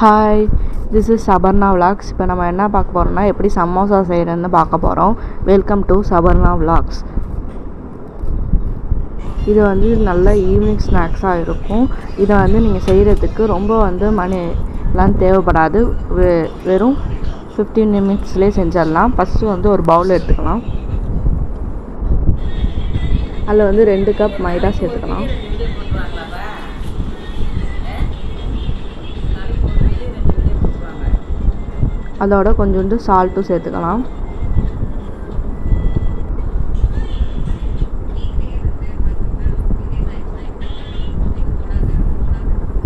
Hi this is Saparna vlogs இப்போ நம்ம என்ன பார்க்க போகிறோம்னா எப்படி சமோசா செய்கிறதுன்னு பார்க்க போகிறோம் வெல்கம் டு சபர்ணா விலாக்ஸ் இது வந்து நல்ல ஈவினிங் ஸ்நாக்ஸாக இருக்கும். இதை வந்து நீங்கள் செய்கிறதுக்கு ரொம்ப வந்து மணிலாம் தேவைப்படாது. வெ வெறும் ஃபிஃப்டீன் நிமிட்ஸ்லேயே செஞ்சிடலாம். ஃபஸ்ட்டு வந்து ஒரு பவுல் எடுத்துக்கலாம். அதில் வந்து ரெண்டு கப் மைதா சேர்த்துக்கலாம். அதோட கொஞ்சோண்டு சால்ட்டும் சேர்த்துக்கலாம்.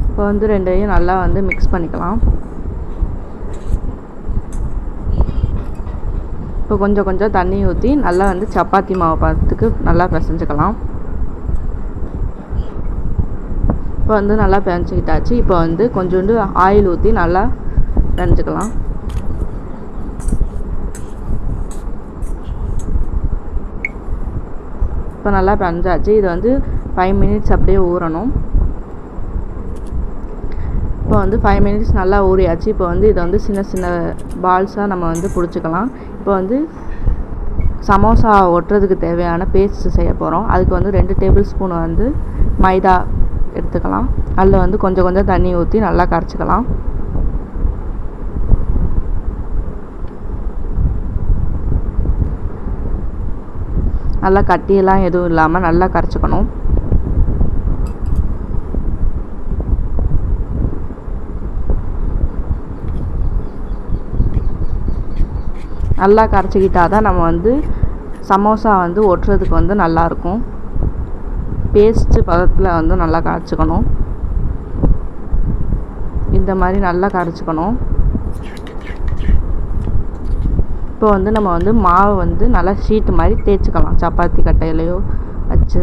இப்போ வந்து ரெண்டையும் நல்லா வந்து மிக்ஸ் பண்ணிக்கலாம். இப்போ கொஞ்சம் கொஞ்சம் தண்ணி ஊற்றி நல்லா வந்து சப்பாத்தி மாவு பார்த்துக்கு நல்லா பிசைஞ்சுக்கலாம். இப்போ வந்து நல்லா பிசைஞ்சிக்கிட்டாச்சு. இப்போ வந்து கொஞ்சோண்டு ஆயில் ஊற்றி நல்லா பிசைஞ்சுக்கலாம். இப்போ நல்லா பஞ்சாச்சு. இது வந்து ஃபைவ் மினிட்ஸ் அப்படியே ஊறணும். இப்போ வந்து ஃபைவ் மினிட்ஸ் நல்லா ஊறியாச்சு. இப்போ வந்து இதை வந்து சின்ன சின்ன பால்ஸாக நம்ம வந்து பிடிச்சிக்கலாம். இப்போ வந்து சமோசா ஒட்டுறதுக்கு தேவையான பேஸ்ட் செய்ய போகிறோம் அதுக்கு வந்து ரெண்டு டேபிள் ஸ்பூன் வந்து மைதா எடுத்துக்கலாம். அதில் வந்து கொஞ்சம் கொஞ்சம் தண்ணி ஊற்றி நல்லா கரைச்சிக்கலாம். நல்லா கட்டியெல்லாம் எதுவும் இல்லாமல் நல்லா கரைச்சிக்கணும். நல்லா கரைச்சிக்கிட்டா தான் நம்ம வந்து சமோசா வந்து ஒட்டுறதுக்கு வந்து நல்லாயிருக்கும் பேஸ்ட்டு பதத்தில் வந்து நல்லா கரைச்சிக்கணும். இந்த மாதிரி நல்லா கரைச்சிக்கணும். இப்போ வந்து நம்ம வந்து மாவை வந்து நல்லா ஷீட்டு மாதிரி தேய்ச்சிக்கலாம். சப்பாத்தி கட்டையிலையோ வச்சு.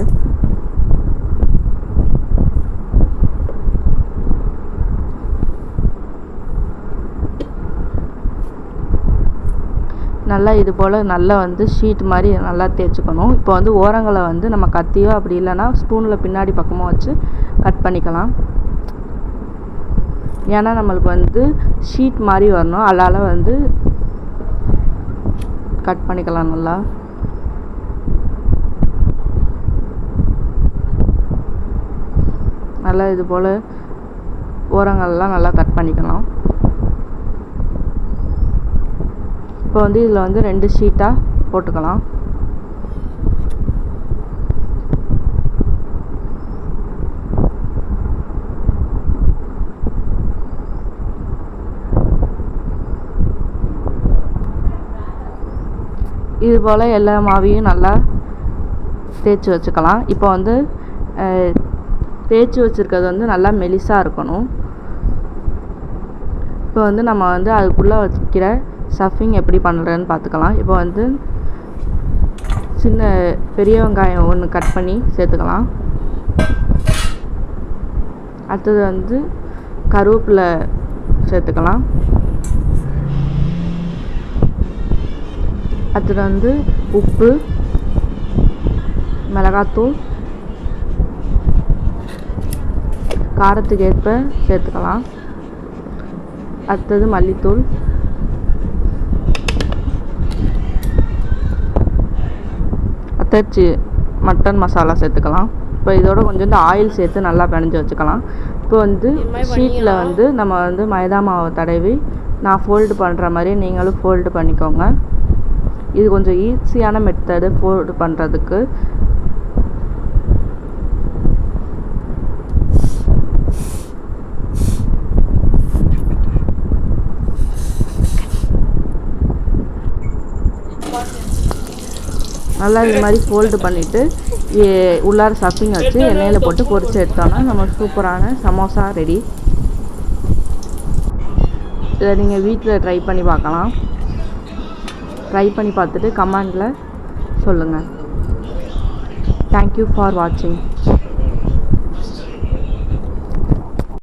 நல்லா இது போல் நல்லா வந்து ஷீட் மாதிரி நல்லா தேய்ச்சிக்கணும். இப்போ வந்து ஓரங்களை வந்து நம்ம கத்தியோ அப்படி இல்லைன்னா ஸ்பூனில் பின்னாடி பக்கமாக வச்சு கட் பண்ணிக்கலாம். ஏன்னா நம்மளுக்கு வந்து ஷீட் மாதிரி வரணும். அதால் வந்து கட் பண்ணிக்கலாம் நல்லா. நல்லா இது போல் ஓரங்கள்லாம் நல்லா கட் பண்ணிக்கலாம். இப்போ வந்து இதில் வந்து ரெண்டு ஷீட்டாக போட்டுக்கலாம். இது போல் எல்லா மாவையும் நல்லா தேய்ச்சி வச்சுக்கலாம். இப்போ வந்து தேய்ச்சி வச்சுருக்கிறது வந்து நல்லா மெலிசாக இருக்கணும். இப்போ வந்து நம்ம வந்து அதுக்குள்ளே வைக்கிற ஸ்டஃபிங் எப்படி பண்ணுறதுன்னு பார்த்துக்கலாம். இப்போ வந்து சின்ன பெரிய வெங்காயம் ஒன்று கட் பண்ணி சேர்த்துக்கலாம். அடுத்தது வந்து கருவேப்பிலை சேர்த்துக்கலாம். அடுத்தது வந்து உப்பு மிளகாத்தூள் காரத்துக்கு ஏற்ப சேர்த்துக்கலாம். அடுத்தது மல்லித்தூள். அத்தாச்சி மட்டன் மசாலா சேர்த்துக்கலாம். இப்போ இதோட கொஞ்சோண்டு ஆயில் சேர்த்து நல்லா பிணைஞ்சு வச்சுக்கலாம். இப்போ வந்து ஷீட்டில் வந்து நம்ம வந்து மைதா மாவை தடவி நான் ஃபோல்டு பண்ணுற மாதிரி நீங்களும் ஃபோல்டு பண்ணிக்கோங்க. இது கொஞ்சம் ஈஸியான மெத்தடு ஃபோல்டு பண்ணுறதுக்கு நல்லா இது மாதிரி ஃபோல்டு பண்ணிவிட்டு உள்ளார ஸ்டஃபிங் வச்சு எண்ணெயில் போட்டு பொரிச்சு எடுத்தோன்னா நம்ம சூப்பரான சமோசா ரெடி இதை நீங்கள் வீட்டில் ட்ரை பண்ணி பார்க்கலாம். ட்ரை பண்ணி பார்த்துட்டு கமெண்டில் சொல்லுங்கள் தேங்க்யூ ஃபார் வாட்சிங்